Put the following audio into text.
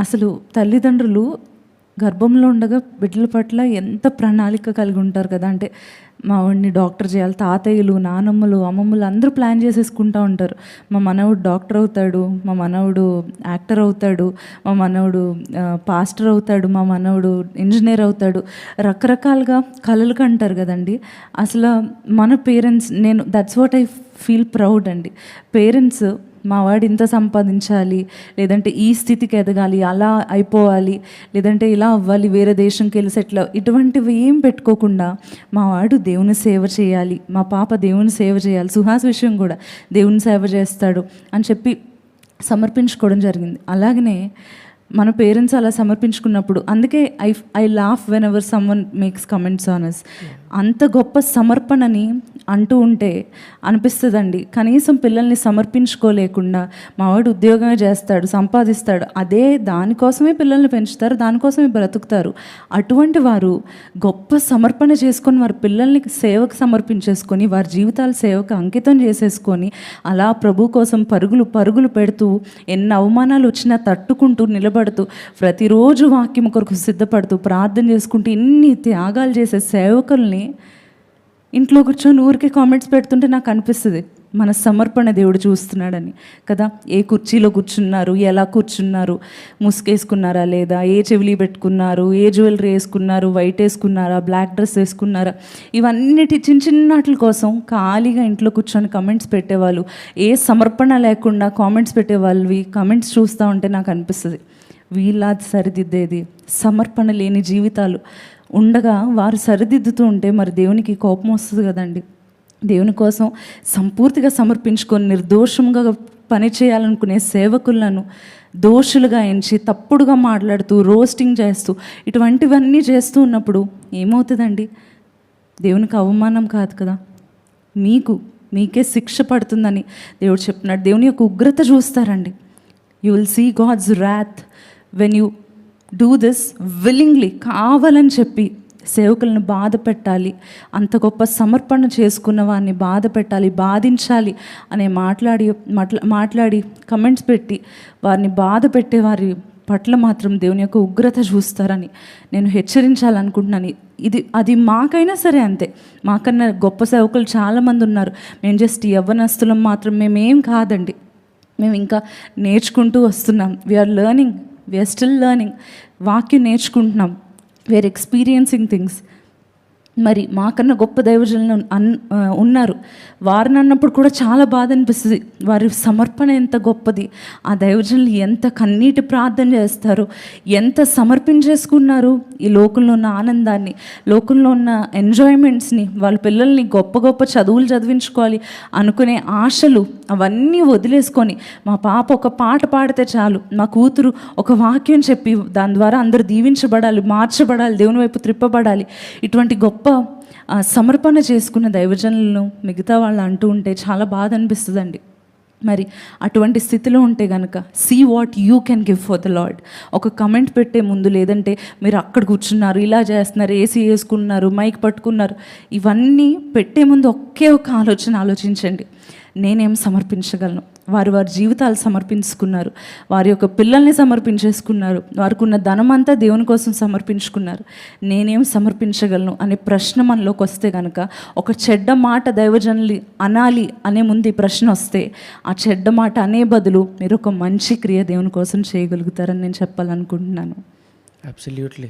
అసలు తల్లిదండ్రులు గర్భంలో ఉండగా బిడ్డల పట్ల ఎంత ప్రణాళిక కలిగి ఉంటారు కదా? అంటే మా వాడిని డాక్టర్ చేయాలి తాతయ్యలు నానమ్మలు అమ్మమ్మలు అందరూ ప్లాన్ చేసేసుకుంటూ ఉంటారు. మా మనవుడు డాక్టర్ అవుతాడు మా మనవుడు యాక్టర్ అవుతాడు మా మనవుడు పాస్టర్ అవుతాడు మా మనవడు ఇంజనీర్ అవుతాడు. రకరకాలుగా కలలు కంటారు కదండి. అసలు మన పేరెంట్స్ నేను that's what I feel proud అండి. పేరెంట్స్ మా వాడు ఇంత సంపాదించాలి లేదంటే ఈ స్థితికి ఎదగాలి అలా అయిపోవాలి లేదంటే ఇలా అవ్వాలి వేరే దేశంకి వెళ్ళి సెటిల్ ఇటువంటివి ఏం పెట్టుకోకుండా మా వాడు దేవుని సేవ చేయాలి మా పాప దేవుని సేవ చేయాలి సుహాస్ విషయం కూడా దేవుని సేవ చేస్తాడు అని చెప్పి సమర్పించుకోవడం జరిగింది. అలాగనే మన పేరెంట్స్ అలా సమర్పించుకున్నప్పుడు అందుకే I I laugh whenever someone makes comments on us అంత గొప్ప సమర్పణని అంటూ ఉంటే అనిపిస్తుందండి. కనీసం పిల్లల్ని సమర్పించుకోలేకుండా మావాడు ఉద్యోగమే చేస్తాడు సంపాదిస్తాడు అదే దానికోసమే పిల్లల్ని పెంచుతారు దానికోసమే బ్రతుకుతారు. అటువంటి వారు గొప్ప సమర్పణ చేసుకొని వారి పిల్లల్ని సేవకు సమర్పించేసుకొని వారి జీవితాల సేవకు అంకితం చేసేసుకొని అలా ప్రభు కోసం పరుగులు పరుగులు పెడుతూ ఎన్ని అవమానాలు వచ్చినా తట్టుకుంటూ నిలబడుతూ ప్రతిరోజు వాక్యం కొరకు సిద్ధపడుతూ ప్రార్థన చేసుకుంటూ ఇన్ని త్యాగాలు చేసే సేవకుల్ని ఇంట్లో కూర్చొని ఊరికే కామెంట్స్ పెడుతుంటే నాకు అనిపిస్తుంది మన సమర్పణ దేవుడు చూస్తున్నాడని. కదా ఏ కుర్చీలో కూర్చున్నారు ఎలా కూర్చున్నారు ముసుగేసుకున్నారా లేదా ఏ చెవిలి పెట్టుకున్నారు ఏ జ్యువెలరీ వేసుకున్నారు వైట్ వేసుకున్నారా బ్లాక్ డ్రెస్ వేసుకున్నారా ఇవన్నిటి చిన్న చిన్న వాటి కోసం ఖాళీగా ఇంట్లో కూర్చొని కమెంట్స్ పెట్టేవాళ్ళు. ఏ సమర్పణ లేకుండా కామెంట్స్ పెట్టేవాళ్ళవి కమెంట్స్ చూస్తూ ఉంటే నాకు అనిపిస్తుంది వీళ్ళ సరిదిద్దేది సమర్పణ లేని జీవితాలు. ఉండగా వారు సరిదిద్దుతూ ఉంటే మరి దేవునికి కోపం వస్తుంది కదండి. దేవుని కోసం సంపూర్తిగా సమర్పించుకొని నిర్దోషంగా పని చేయాలనుకునే సేవకులను దోషులుగా ఎంచి తప్పుడుగా మాట్లాడుతూ రోస్టింగ్ చేస్తూ ఇటువంటివన్నీ చేస్తూ ఉన్నప్పుడు ఏమవుతుందండి? దేవునికి అవమానం కాదు కదా. మీకు మీకే శిక్ష పడుతుందని దేవుడు చెప్తున్నాడు దేవుని యొక్క ఉగ్రత చూస్తారండి. You will see God's wrath when you do this willingly కావాలని చెప్పి సేవకులను బాధ పెట్టాలి అంత గొప్ప సమర్పణ చేసుకున్న వారిని బాధ పెట్టాలి బాధించాలి అనే మాట్లాడి మాట్లా మాట్లాడి కమెంట్స్ పెట్టి వారిని బాధ పెట్టేవారి పట్ల మాత్రం దేవుని యొక్క ఉగ్రత చూస్తారని నేను హెచ్చరించాలనుకుంటున్నాను. ఇది అది మాకైనా సరే అంతే. మాకన్నా గొప్ప సేవకులు చాలామంది ఉన్నారు. మేము జస్ట్ యవ్వనస్తులం మాత్రం మేమేం కాదండి. మేము ఇంకా నేర్చుకుంటూ వస్తున్నాం. We are learning we are still learning వాక్యం నేర్చుకుంటున్నాం. వీఆర్ ఎక్స్పీరియన్సింగ్ థింగ్స్ మరి మాకన్నా గొప్ప దైవజనులు అన్ ఉన్నారు. వారిని అన్నప్పుడు కూడా చాలా బాధ అనిపిస్తుంది. వారి సమర్పణ ఎంత గొప్పది. ఆ దైవజనులు ఎంత కన్నీటి ప్రార్థన చేస్తారు. ఎంత సమర్పించేసుకున్నారు ఈ లోకంలో ఉన్న ఆనందాన్ని లోకంలో ఉన్న ఎంజాయ్మెంట్స్ని వాళ్ళ పిల్లల్ని గొప్ప గొప్ప చదువులు చదివించుకోవాలి అనుకునే ఆశలు అవన్నీ వదిలేసుకొని మా పాప ఒక పాట పాడితే చాలు మా కూతురు ఒక వాక్యం చెప్పి దాని ద్వారా అందరూ దీవించబడాలి మార్చబడాలి దేవుని వైపు త్రిప్పబడాలి. ఇటువంటి గొప్ప సమర్పణ చేసుకున్న దైవజనులను మిగతా వాళ్ళు అంటూ ఉంటే చాలా బాధ అనిపిస్తుందండి. మరి అటువంటి స్థితిలో ఉంటే కనుక see what you can give for the lord ఒక కమెంట్ పెట్టే ముందు లేదంటే మీరు అక్కడ కూర్చున్నారు ఇలా చేస్తున్నారు ఏసీ వేసుకున్నారు మైక్ పట్టుకున్నారు. ఇవన్నీ పెట్టే ముందు ఒకే ఒక ఆలోచన ఆలోచించండి. నేనేం సమర్పించగలను? వారు వారి జీవితాలు సమర్పించుకున్నారు. వారి యొక్క పిల్లల్ని సమర్పించేసుకున్నారు. వారికి ఉన్న ధనం అంతా దేవుని కోసం సమర్పించుకున్నారు. నేనేం సమర్పించగలను? అనే ప్రశ్న మనలోకి వస్తే కనుక ఒక చెడ్డ మాట దైవజనులు అనాలి అనే ముందు ఈ ప్రశ్న వస్తే ఆ చెడ్డ మాట అనే బదులు మీరు ఒక మంచి క్రియ దేవుని కోసం చేయగలుగుతారని నేను చెప్పాలనుకుంటున్నాను. అబ్సల్యూట్లీ